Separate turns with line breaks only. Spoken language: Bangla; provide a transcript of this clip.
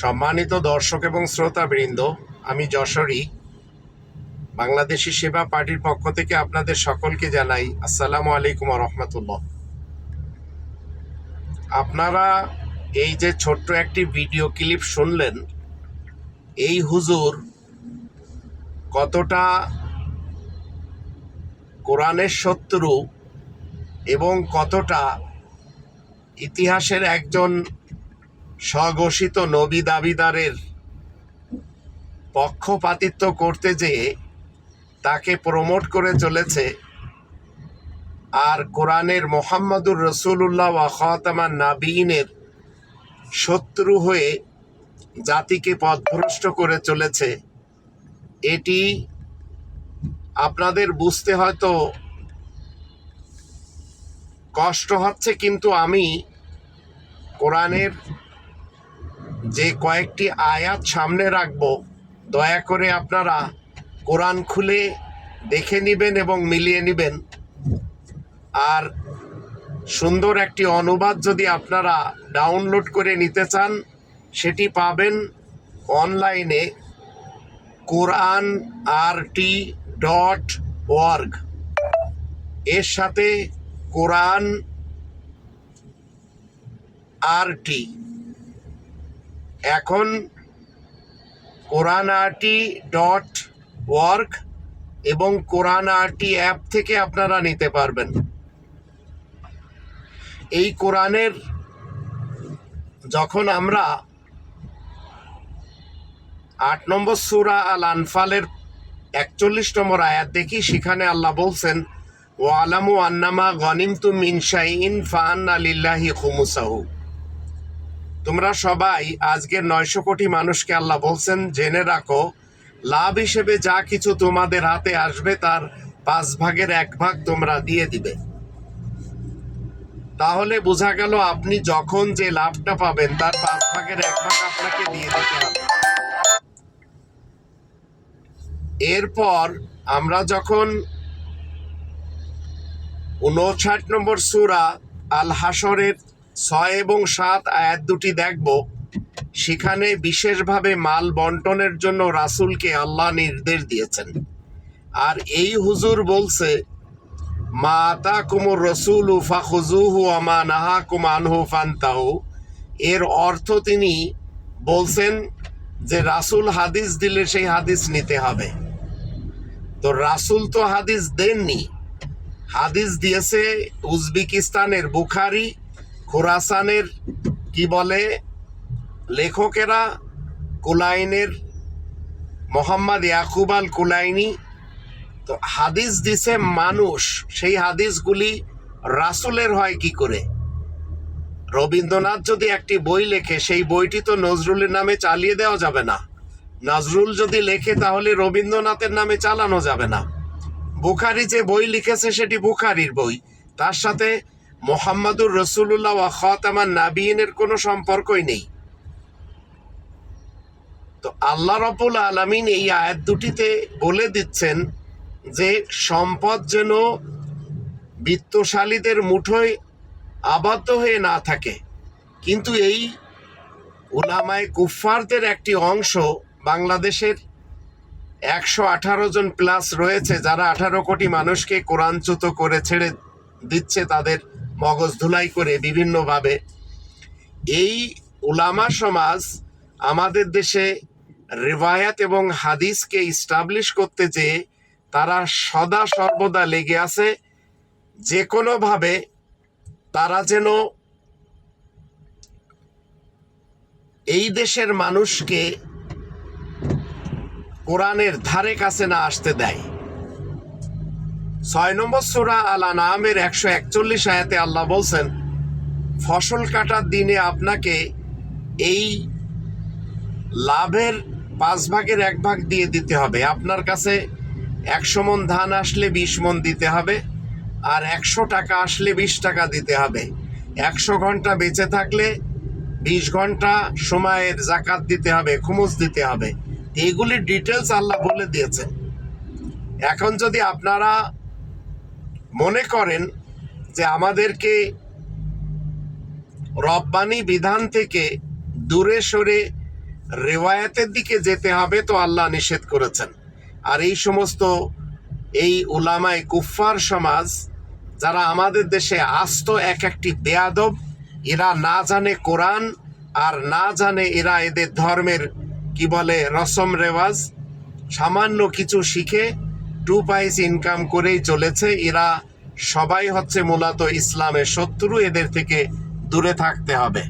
সম্মানিত দর্শক এবং শ্রোতাবৃন্দ, আমি যশোরী, বাংলাদেশি সেবা পার্টির পক্ষ থেকে আপনাদের সকলকে জানাই আসসালামু আলাইকুম রহমতুল্লাহ আপনারা এই যে ছোট্ট একটি ভিডিও ক্লিপ শুনলেন, এই হুজুর কতটা কোরআনের শত্রু এবং কতটা ইতিহাসের একজন স্বঘোষিত নবী দাবিদারের পক্ষপাতিত্ব করতে যেয়ে তাকে প্রমোট করে চলেছে আর কোরআনের মোহাম্মদুর রসুল্লাহ ওয়া খাতামান নাবিনের শত্রু হয়ে জাতিকে পথভ্রষ্ট করে চলেছে। এটি আপনাদের বুঝতে হয়তো কষ্ট হচ্ছে, কিন্তু আমি কোরআনের যে কয়েকটি আয়াত সামনে রাখব, দয়া করে আপনারা কোরআন খুলে দেখে নেবেন এবং মিলিয়ে নেবেন। আর সুন্দর একটি অনুবাদ যদি আপনারা ডাউনলোড করে নিতে চান, সেটি পাবেন অনলাইনে কোরআন আর টি ডট ওয়ার্গ এর সাথে কোরআন আর টি। এখন কোরআন আরটি ডট ওয়ার্ক এবং কোরআন আরটি অ্যাপ থেকে আপনারা নিতে পারবেন। এই কোরআনের যখন আমরা আট নম্বর সুরা আল আনফালের একচল্লিশ নম্বর আয়াত দেখি, সেখানে আল্লাহ বলছেন ও আলামু আন্নামা গনিম তু মিনশাইন ফান আলিল্লাহি খুমুসাহু। তোমরা সবাই আজকের নয়শো কোটি মানুষকে আল্লাহ বলছেন, জেনে রাখো, লাভ হিসেবে যা কিছু তোমাদের হাতে আসবে, তার পাঁচ ভাগের এক ভাগ তোমরা দিয়ে দিবে। তাহলে বোঝা গেল আপনি যখন যে লাভটা পাবেন, তার পাঁচ ভাগের এক ভাগ আপনাকে দিয়ে দিতে হবে। এরপর আমরা যখন উনষাট নম্বর সুরা আল হাসরের ছয় এবং সাত আয়াত দুটি দেখব। সেখানে বিশেষভাবে মাল বন্টনের জন্য রাসূলকে আল্লাহ নির্দেশ দিয়েছেন। আর এই হুজুর বলছে, মা কুমুর রসুল উফা খুজুহু আমা নাহা কুমানহু ফান্তাহু। এর অর্থ তিনি বলছেন যে, রাসূল হাদিস দিলে সেই হাদিস নিতে হবে। তো রাসূল তো হাদিস দেননি। হাদিস দিয়েছে উজবেকিস্তানের বুখারি খোরাসানের, কি বলে, লেখকেরা কুলাইনের, মোহাম্মদ ইয়াকুব আল কুলাইনি তো হাদিস দিছে মানুষ, সেই হাদিসগুলি রাসুলের হয় কি করে? রবীন্দ্রনাথ যদি একটি বই লেখে, সেই বইটি তো নজরুলের নামে চালিয়ে দেওয়া যাবে না। নজরুল যদি লেখে, তাহলে রবীন্দ্রনাথের নামে চালানো যাবে না। বুখারি যে বই লিখেছে, সেটি বুখারির বই। তার সাথে মোহাম্মদুর রসুল্লাহ ওয়া খতামান নাবিয়িনের কোনো সম্পর্কই নেই। তো আল্লাহ রবুল আলমিন এই আয়াত দুটিতে বলে দিচ্ছেন যে সম্পদ যেন বিত্তশালীদের মুঠোয় আবদ্ধ হয়ে না থাকে। কিন্তু এই উলামায় কুফফারদের একটি অংশ বাংলাদেশের একশো আঠারো জন প্লাস রয়েছে, যারা আঠারো কোটি মানুষকে কোরআনচ্যুত করে ছেড়ে দিচ্ছে তাদের মগজ ধুলাই করে বিভিন্নভাবে। এই উলামা সমাজ আমাদের দেশে রেবায়াত এবং হাদিসকে ইস্টাবলিশ করতে যেয়ে তারা সদা সর্বদা লেগে আছে। যে কোনোভাবে তারা যেন এই দেশের মানুষকে কোরআনের ধারে কাছে না আসতে দেয়। ছয় নম্বর সুরা আলা নামের একশো একচল্লিশ আয়াতে আল্লাহ বলছেন, ফসল কাটার দিনে আপনাকে এই লাভের পাঁচ ভাগের এক ভাগ দিয়ে দিতে হবে। আপনার কাছে একশো মন ধান আসলে বিশ মন দিতে হবে আর একশো টাকা আসলে বিশ টাকা দিতে হবে। একশো ঘণ্টা বেঁচে থাকলে বিশ ঘণ্টা সময়ের জাকাত দিতে হবে খুমুজ দিতে হবে। এইগুলির ডিটেলস আল্লাহ বলে দিয়েছেন। এখন যদি আপনারা মনে করেন যে আমাদেরকে রব্বানি বিধান থেকে দূরে সরে রেওয়ায়াতের দিকে যেতে হবে তো আল্লাহ নিষেধ করেছেন। আর এই সমস্ত এই উলামায় কুফফার সমাজ, যারা আমাদের দেশে আস্ত এক একটি বেয়াদব, এরা না জানে কোরআন আর না জানে এরা এদের ধর্মের কি বলে রসম রেওয়াজ, সামান্য কিছু শিখে টু পাইস ইনকাম করেই চলেছে। এরা সবাই হচ্ছে মূলত ইসলামের শত্রু, এদের থেকে দূরে থাকতে হবে।